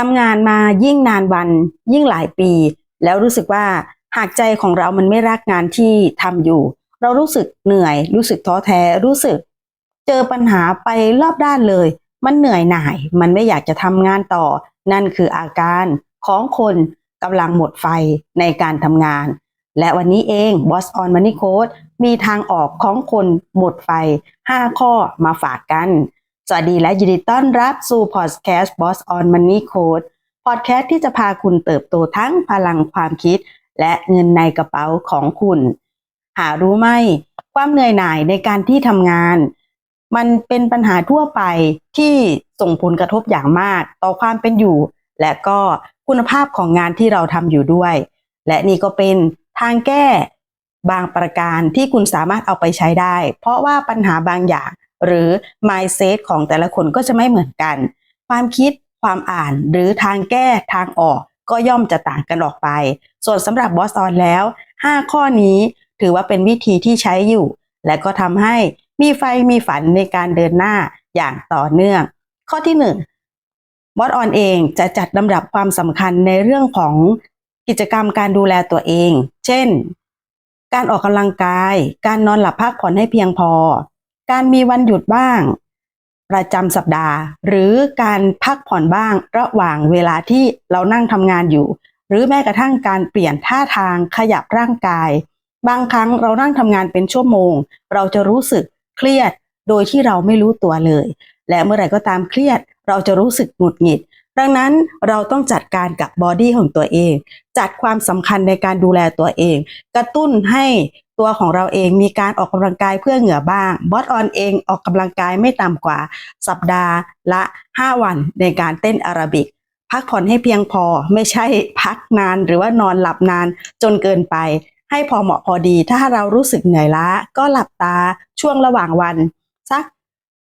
ทำงานมายิ่งนานวัน ยิ่งหลายปี แล้วรู้สึกว่าหากใจของเรามันไม่รักงานที่ทำอยู่ เรารู้สึกเหนื่อย รู้สึกท้อแท้ รู้สึก เจอปัญหาไปรอบด้านเลย มันเหนื่อยหน่าย มันไม่อยากจะทำงานต่อ นั่นคืออาการของคนกำลังหมดไฟในการทำงาน และวันนี้เอง Boss on Money Code มีทางออกของคนหมดไฟ 5 ข้อมาฝากกัน สวัสดีและยินดีต้อนรับสู่พอดแคสต์ Boss on Money Code พอดแคสต์ที่จะพาคุณเติบโตทั้งพลังความคิด และเงินในกระเป๋าของคุณ หารู้ไหม ความเหนื่อยหน่ายในการที่ทำงาน มันเป็นปัญหาทั่วไปที่ส่งผลกระทบอย่างมาก ต่อความเป็นอยู่ และก็คุณภาพของงานที่เราทำอยู่ด้วย และนี่ก็เป็นทางแก้บางประการที่คุณสามารถเอาไปใช้ได้ เพราะว่าปัญหาบางอย่าง หรือ mindset ของแต่ละคนก็จะไม่เหมือนกัน ความคิดความอ่านหรือทางแก้ทางออกก็ย่อมจะต่างกันออกไป ส่วนสำหรับบอสออนแล้ว 5 ข้อนี้ถือว่าเป็นวิธีที่ใช้อยู่ และก็ทำให้มีไฟมีฝันในการเดินหน้าอย่างต่อเนื่อง ข้อที่ 1 บอสออนเองจะจัดลำดับความสำคัญในเรื่องของกิจกรรมการดูแลตัวเอง เช่น การออกกำลังกาย การนอนหลับพักผ่อนให้เพียงพอ การมีวันหยุดบ้าง ประจำสัปดาห์ หรือการพักผ่อนบ้างระหว่างเวลาที่เรานั่งทำงานอยู่ หรือแม้กระทั่งการเปลี่ยนท่าทางขยับร่างกาย บางครั้งเรานั่งทำงานเป็นชั่วโมง เราจะรู้สึกเครียดโดยที่เราไม่รู้ตัวเลย และเมื่อไหร่ก็ตามเครียด เราจะรู้สึกหงุดหงิด ดังนั้นเราต้องจัดการกับบอดี้ของตัวเอง จัดความสำคัญในการดูแลตัวเอง กระตุ้นให้ตัวของเราเองมีการออกกำลังกายเพื่อเหงื่อบ้าง บอสออนเองออกกำลังกายไม่ต่ำกว่า สัปดาห์ละ 5 วันในการเต้นอาราบิก พักผ่อนให้เพียงพอไม่ใช่พักนานหรือว่านอนหลับนานจนเกินไป ให้พอเหมาะพอดี ถ้าเรารู้สึกเหนื่อยล้าก็หลับตาช่วงระหว่างวัน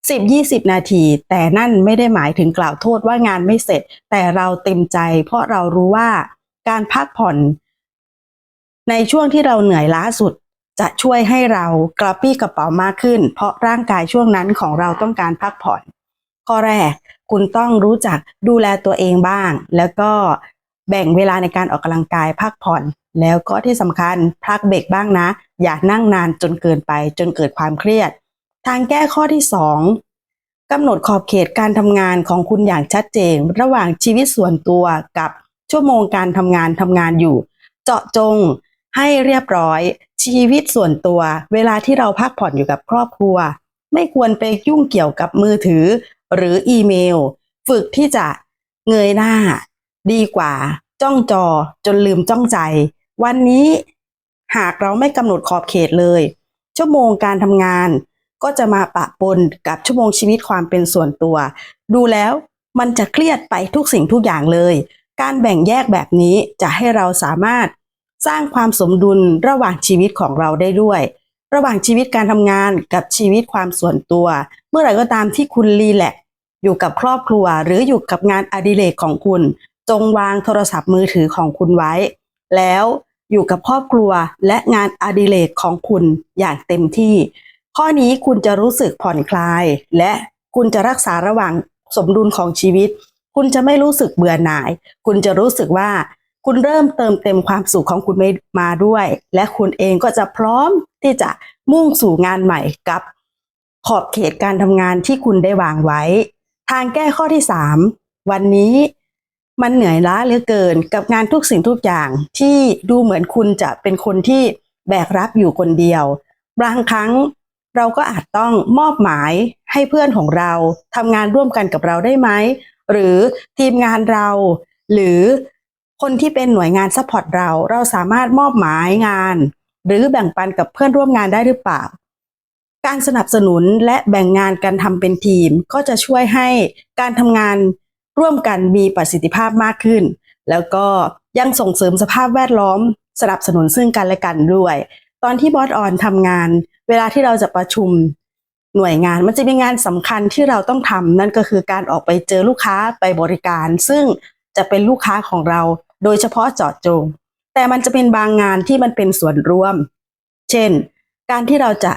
10-20 นาที แต่นั่นไม่ได้หมายถึงกล่าวโทษว่างานไม่เสร็จ แต่เราเต็มใจ เพราะเรารู้ว่าการพักผ่อน ในช่วงที่เราเหนื่อยล้าสุด จะช่วยให้เรากระปี้กระเป๋ามากขึ้น เพราะร่างกายช่วงนั้นของเราต้องการพักผ่อน ข้อแรก คุณต้องรู้จักดูแลตัวเองบ้าง แล้วก็แบ่งเวลาในการออกกำลังกายพักผ่อน แล้วก็ที่สำคัญพักเบรกบ้างนะ อย่านั่งนานจนเกินไปจนเกิดความเครียด ทางแก้ข้อที่ 2กำหนดขอบเขตการทำงานของคุณอย่างชัดเจน ระหว่างชีวิตส่วนตัวกับชั่วโมงการทำงานทำงานอยู่ เจาะจงให้เรียบร้อย ชีวิตส่วนตัว เวลาที่เราพักผ่อนอยู่กับครอบครัว ไม่ควรไปยุ่งเกี่ยวกับมือถือ หรืออีเมล ฝึกที่จะเงยหน้า ดีกว่า จ้องจอจนลืมจ้องใจ วันนี้หากเราไม่กำหนดขอบเขตเลย ชั่วโมงการทำงาน ก็จะมาปะปนกับชั่วโมงชีวิตความเป็นส่วนตัว ดูแล้วมันจะเครียดไปทุกสิ่งทุกอย่างเลย การแบ่งแยกแบบนี้จะให้เราสามารถสร้างความสมดุลระหว่างชีวิตของเราได้ด้วย ระหว่างชีวิตการทำงานกับชีวิตความส่วนตัว เมื่อไหร่ก็ตามที่คุณรีแลกอยู่กับครอบครัว หรืออยู่กับงานอดิเรกของคุณ จงวางโทรศัพท์มือถือของคุณไว้ แล้วอยู่กับครอบครัวและงานอดิเรกของคุณอย่างเต็มที่ ข้อนี้คุณจะรู้สึกผ่อนคลาย และคุณจะรักษาระหว่างสมดุลของชีวิต คุณจะไม่รู้สึกเบื่อหน่าย คุณจะรู้สึกว่า คุณเริ่มเติมเต็มความสุขของคุณมาด้วย และคุณเองก็จะพร้อมที่จะมุ่งสู่งานใหม่กับขอบเขตการทำงานที่คุณได้วางไว้ ทางแก้ข้อที่ 3 วันนี้มันเหนื่อยล้าเหลือเกินกับงานทุกสิ่งทุกอย่างที่ดูเหมือนคุณจะเป็นคนที่แบกรับอยู่คนเดียว บางครั้ง เราก็อาจต้องมอบหมายให้เพื่อนของเราทำงานร่วมกันกับเราได้ไหม หรือทีมงานเรา หรือคนที่เป็นหน่วยงานซัพพอร์ตเรา เราสามารถมอบหมายงาน หรือแบ่งปันกับเพื่อนร่วมงานได้หรือเปล่า การสนับสนุนและแบ่งงานกันทำเป็นทีมก็จะช่วยให้การทำงานร่วมกันมีประสิทธิภาพมากขึ้น แล้วก็ยังส่งเสริมสภาพแวดล้อม สนับสนุนซึ่งกันและกันด้วย ตอนที่บอสออนทำงาน เวลาที่เราจะประชุมหน่วยงานมันจะมีงานสำคัญที่เราต้องทำนั่นก็คือการออกไปเจอลูกค้าไปบริการ ซึ่งจะเป็นลูกค้าของเราโดยเฉพาะเจาะจง แต่มันจะเป็นบางงานที่มันเป็นส่วนร่วม เช่น การที่เราจะ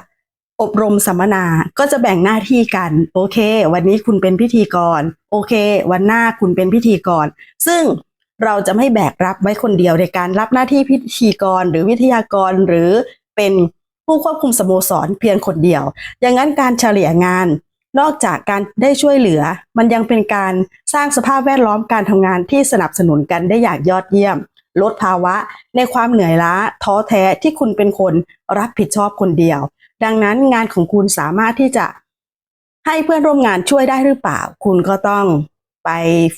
อบรมสัมมนาก็จะแบ่งหน้าที่กัน โอเค วันนี้คุณเป็นพิธีกร โอเค วันหน้าคุณเป็นพิธีกร ซึ่งเราจะไม่แบกรับไว้คนเดียวในการรับหน้าที่พิธีกรหรือวิทยากรหรือเป็น ผู้ควบคุมสโมสรเพียงคนเดียว อย่างนั้นการเฉลี่ยงาน นอกจากการได้ช่วยเหลือ มันยังเป็นการสร้างสภาพแวดล้อมการทำงานที่สนับสนุนกันได้อย่างยอดเยี่ยม ลดภาวะ ในความเหนื่อยล้า ท้อแท้ที่คุณเป็นคนรับผิดชอบคนเดียว ดังนั้นงานของคุณสามารถที่จะให้เพื่อนร่วมงานช่วยได้หรือเปล่า คุณก็ต้องไป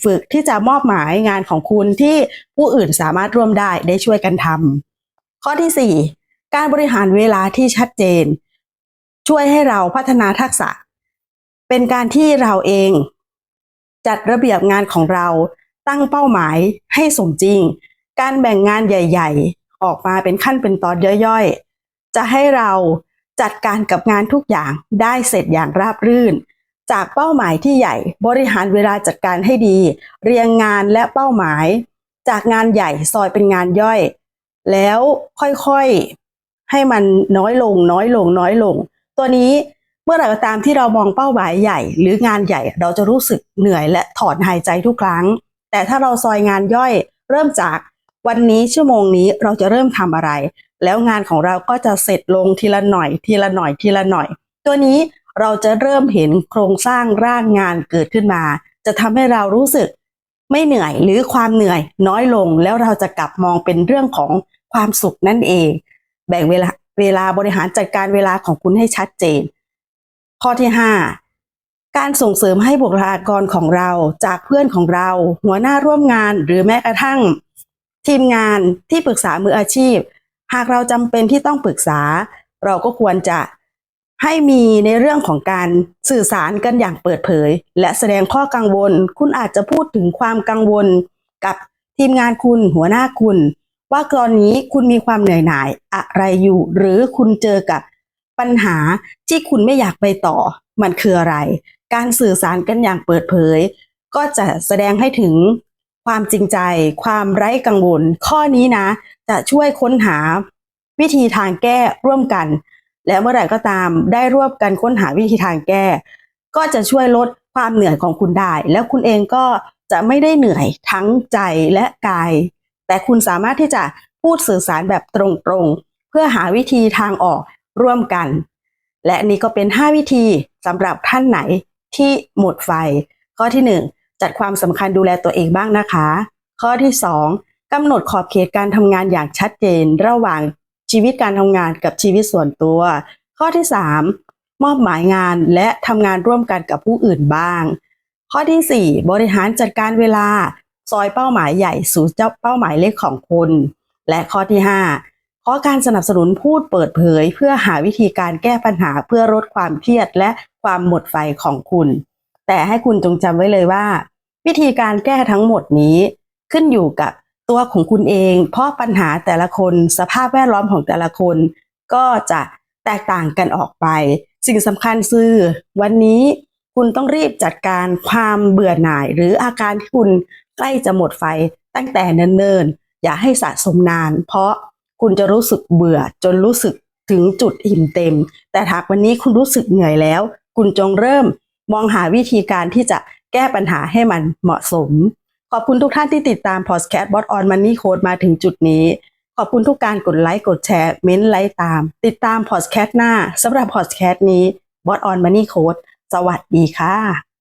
ฝึกที่จะมอบหมายงานของคุณที่ผู้อื่นสามารถร่วมได้ได้ช่วยกันทำข้อที่4 การบริหารเวลาที่ชัดเจน ช่วยให้เราพัฒนาทักษะ เป็นการที่เราเอง จัดระเบียบงานของเราตั้งเป้าหมายให้สมจริง การแบ่งงานใหญ่ ๆ ออกมาเป็นขั้นเป็นตอนย่อยๆ จะให้เราจัดการกับงานทุกอย่างได้เสร็จอย่างราบรื่น จากเป้าหมายที่ใหญ่บริหารเวลาจัดการให้ดี เรียงงานและเป้าหมาย จากงานใหญ่ซอยเป็นงานย่อย แล้วค่อยๆ ให้มันน้อยลง น้อยลง น้อยลง ตัวนี้เมื่อไหร่ก็ตามที่เรามองเป้าหมายใหญ่ หรืองานใหญ่เราจะรู้สึกเหนื่อยและถอนหายใจทุกครั้ง แต่ถ้าเราซอยงานย่อยเริ่มจากวันนี้ชั่วโมงนี้เราจะเริ่มทำอะไร แล้วงานของเราก็จะเสร็จลงทีละหน่อย ทีละหน่อยทีละหน่อย ตัวนี้เราจะเริ่มเห็นโครงสร้างร่างงานเกิดขึ้นมา จะทำให้เรารู้สึกไม่เหนื่อยหรือความเหนื่อยน้อยลงแล้วเราจะกลับมองเป็นเรื่องของความสุขนั่นเอง บ่งเวลาเวลาบริหารจัดการเวลาของคุณให้ชัดเจน ข้อที่ 5 การส่งเสริมให้บุคลากรของเราจากเพื่อนของเรา หัวหน้าร่วมงานหรือแม้กระทั่ง ทีมงานที่ปรึกษามืออาชีพ หากเราจำเป็นที่ต้องปรึกษา เราก็ควรจะให้มีในเรื่องของการสื่อสารกันอย่างเปิดเผย และแสดงข้อกังวล คุณอาจจะพูดถึงความกังวลกับทีมงานคุณ หัวหน้าคุณ ว่าตอนนี้คุณมีความเหนื่อยหน่ายอะไรอยู่ หรือคุณเจอกับปัญหาที่คุณไม่อยากไปต่อ มันคืออะไร การสื่อสารกันอย่างเปิดเผย ก็จะแสดงให้ถึงความจริงใจ ความไร้กังวล ข้อนี้นะ จะช่วยค้นหาวิธีทางแก้ร่วมกัน และเมื่อไหร่ก็ตามได้ร่วมกันค้นหาวิธีทางแก้ ก็จะช่วยลดความเหนื่อยของคุณได้ แล้วคุณเองก็จะไม่ได้เหนื่อยทั้งใจและกาย แต่คุณสามารถที่จะพูดสื่อสารแบบตรงๆ เพื่อหาวิธีทางออกร่วมกัน และนี่ก็เป็น 5 วิธีสำหรับท่านไหนที่หมดไฟ ข้อที่ 1 จัดความสำคัญดูแลตัวเองบ้างนะคะ ข้อที่ 2กำหนดขอบเขตการทำงานอย่างชัดเจน ระหว่างชีวิตการทำงานกับชีวิตส่วนตัว ข้อที่ 3 มอบหมายงานและทำงานร่วมกันกับผู้อื่นบ้าง ข้อที่ 4 บริหารจัดการเวลา ซอยเป้าหมายใหญ่สู่เจ้าเป้าหมายเล็กของคุณ และข้อที่ 5 ข้อการสนับสนุนพูดเปิดเผย เพื่อหาวิธีการแก้ปัญหาเพื่อลดความเครียดและความหมดไฟของคุณ แต่ให้คุณจงจำไว้เลยว่า วิธีการแก้ทั้งหมดนี้ ขึ้นอยู่กับตัวของคุณเอง เพราะปัญหาแต่ละคนสภาพแวดล้อมของแต่ละคน ก็จะแตกต่างกันออกไป สิ่งสำคัญคือวันนี้คุณต้องรีบจัดการความเบื่อหน่ายหรืออาการที่คุณ ใกล้จะหมดไฟตั้งแต่เนิ่นๆอย่าให้สะสมนาน เพราะคุณจะรู้สึกเบื่อจนรู้สึกถึงจุดอิ่มเต็ม แต่หากวันนี้คุณรู้สึกเหนื่อยแล้ว คุณจงเริ่มมองหาวิธีการที่จะแก้ปัญหาให้มันเหมาะสม ขอบคุณทุกท่านที่ติดตาม Podcast Bot on Money Code มาถึงจุดนี้ ขอบคุณทุกการกดไลค์กดแชร์เม้นต์ไลค์ตาม ติดตาม Podcast หน้าสำหรับ Podcast นี้ Bot on Money Code สวัสดีค่ะ